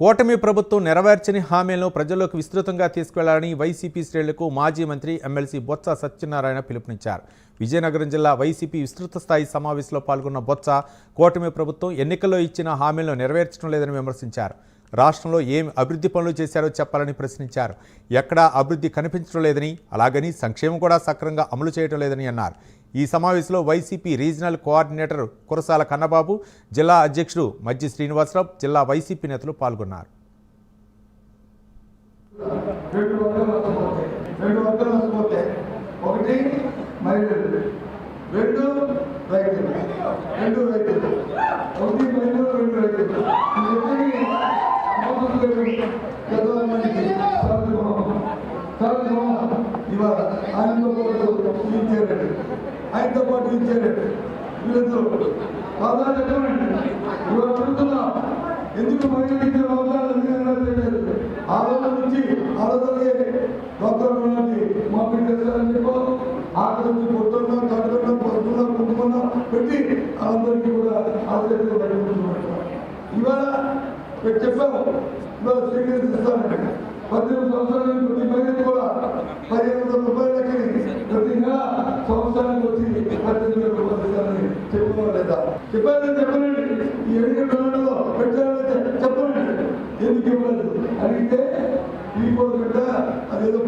కూటమి ప్రభుత్వం నెరవేర్చని హామీలను ప్రజల్లోకి విస్తృతంగా తీసుకెళ్ళాలని వైసీపీ శ్రేణులకు మాజీ మంత్రి ఎమ్మెల్సీ బొత్స సత్యనారాయణ పిలుపునిచ్చారు. విజయనగరం జిల్లా వైసీపీ విస్తృత స్థాయి సమావేశంలో పాల్గొన్న బొత్స కూటమి ప్రభుత్వం ఎన్నికల్లో ఇచ్చిన హామీలను నెరవేర్చడం లేదని విమర్శించారు. రాష్ట్రంలో ఏం అభివృద్ధి పనులు చేశారో చెప్పాలని ప్రశ్నించారు. ఎక్కడా అభివృద్ధి కనిపించడం లేదని అలాగని సంక్షేమం కూడా సక్రమంగా అమలు చేయడం లేదని అన్నారు. ఈ సమావేశంలో YCP regional coordinator Kurasala Kannababu జిల్లా అధ్యక్షుడు మజ్జి శ్రీనివాసరావు జిల్లా వైసీపీ నేతలు పాల్గొన్నారు. ఒకటి రెండు. రైతులు రెండు రైతులు ఒకటి రెండు రైతులు. ఇవాళ ఆయనతో పాటు ఆయనతో పాటు ఇచ్చారండి వీళ్ళిద్దరు బాగా ఎందుకు మహిళలు ఇచ్చిన ఆ రోజు నుంచి ఆ రోజులే డాక్టర్ మా చేస్తారని చెప్పాం. ఆకలి నుంచి పొద్దున్న కట్టుకున్న పొద్దున్న పెట్టి అందరికీ కూడా పెట్టుకుంటున్నాం ఇవాళ చెప్పాము. ఇవాళ స్వీకరిస్తానండి పద్దెనిమిది సంవత్సరాలు చెప్పారని చెప్పనండి. ఈ ఎన్నికల ప్రణాళికలో పెట్టారంటే చెప్పండి ఎందుకు ఇవ్వలేదు? అడిగితే ఈ ఫోర్ పెట్ట అదేదో